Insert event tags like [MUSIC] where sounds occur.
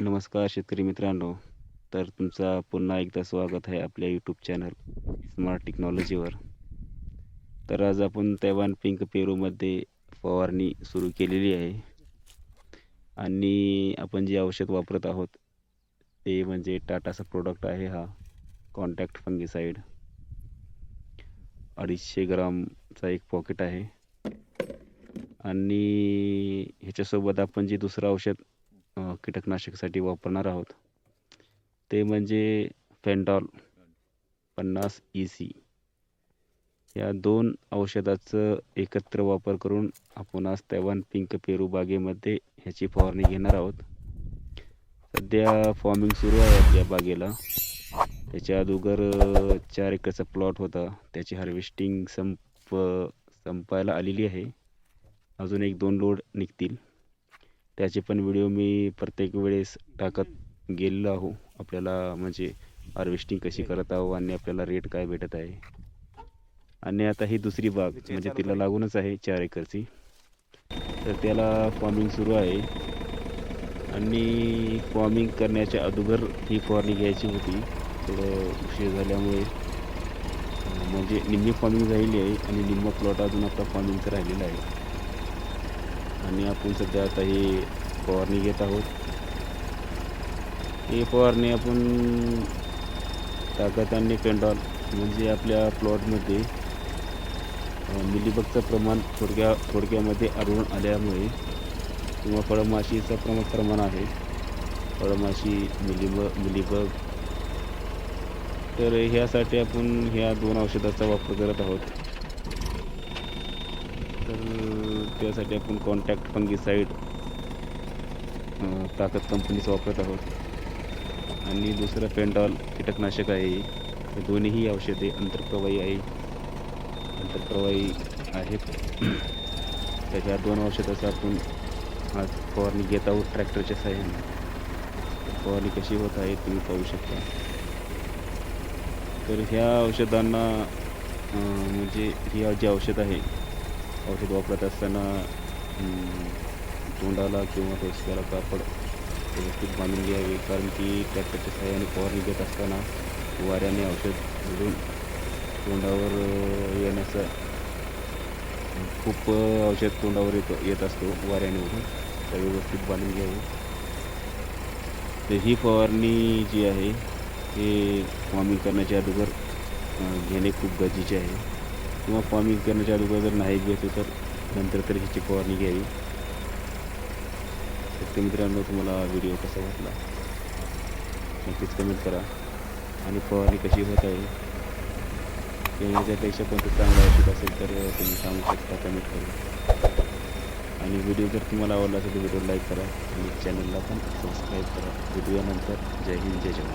नमस्कार शेतकरी मित्रांनो. तर तुमचा पुन्हा एकदा स्वागत आहे आपल्या यूट्यूब चॅनल स्मार्ट टेक्नॉलॉजीवर तर आज आपण तैवान पिंक पेरूमध्ये फवारणी सुरू केलेली आहे. आणि आपण जे औषध वापरत आहोत ते म्हणजे टाटाचा प्रोडक्ट आहे हा कॉन्टॅक्ट फंगीसाईड अडीचशे ग्रामचा एक पॉकेट आहे. आणि ह्याच्यासोबत आपण जे दुसरं औषध कीटकनाशकासाठी वापरणार आहोत. ते म्हणजे फेंडॉल पन्नास ई सी या दोन औषधाचं एकत्र वापर करून आपण आज तैवान पिंक पेरू बागेमध्ये ह्याची फवारणी घेणार आहोत. सध्या फॉर्मिंग सुरू आहे आपल्या बागेला. त्याच्या अगोदर चार एकरचा प्लॉट होता. त्याची हार्वेस्टिंग संप संपायला आलेली आहे. अजून एक दोन लोड निघतील. त्याचे पण व्हिडिओ मी प्रत्येक वेळेस टाकत गेलेलो आहो. आपल्याला म्हणजे हार्वेस्टिंग कशी करत आहो आणि आपल्याला रेट काय भेटत आहे. आणि आता ही दुसरी बाग म्हणजे तिला लागूनच आहे चार एकरची. तर त्याला फॉर्मिंग सुरू आहे. आणि फॉर्मिंग करण्याच्या अगोदर ही फॉर्नी घ्यायची होती. थोडं उशीर झाल्यामुळे. म्हणजे निम्मी फॉर्मिंग झालेली आहे आणि निम्मा प्लॉट अजून आपला फॉर्मिंगचा राहिलेला आहे. आणि आपण सध्या आता ही फवारणी घेत आहोत. ही फवारणी आपण ताकद आणि पेंडॉल म्हणजे आपल्या प्लॉटमध्ये मिलीबगचं प्रमाण थोडक्या थोडक्यामध्ये आढळून आल्यामुळे किंवा फळमाशीचं प्रमुख प्रमाण आहे. फळमाशी मिलीब मिलीबग. तर ह्यासाठी आपण ह्या दोन औषधाचा वापर करत आहोत. तर त्यासाठी आपण कॉन्टॅक्ट फंगीसाईड ताकद कंपनीचं वापरत आहोत. आणि दुसरं पेंटॉल कीटकनाशक आहे हे. दोन्हीही औषधे अंतरप्रवाही आहे. अंतरप्रवाही आहेत. [CLEARS THROAT] त्याच्या दोन औषधाचं आपण आज फवारणी घेत आहोत ट्रॅक्टरच्या साह्याने. फवारणी कशी होत आहे तुम्ही पाहू शकता. तर ह्या औषधांना म्हणजे ही जी औषध आहे औषध वापरत असताना तोंडाला किंवा डोसक्याला कापड व्यवस्थित बांधून घ्यावे. कारण की ट्रॅक्टरच्या सहाय्याने फवारणी घेत असताना वाऱ्याने औषध उडून तोंडावर येण्याचा खूप औषध तोंडावर येतो येत असतो वाऱ्याने उडून. तर व्यवस्थित बांधून घ्यावे. तर ही फवारणी जी आहे हे फॉर्मिंग करण्याच्या अगोदर घेणे खूप गरजेचे आहे. किंवा फॉर्मिंग करण्याच्या अगोदर जर नाही घेतो तर नंतर तरी ह्याची फवारणी घ्यावी. तर मित्रांनो तुम्हाला व्हिडिओ कसा वाटला? नक्कीच कमेंट करा. आणि फवारणी कशी होत आहे? किंवा याच्यापेक्षा कोणतं चांगलं औषध असेल तर तुम्ही सांगू शकता कमेंट करून आणि व्हिडिओ जर तुम्हाला आवडला असेल तर व्हिडिओ लाईक करा आणि चॅनलला पण सबस्क्राईब करा. व्हिडिओनंतर जय हिंद जय जवान.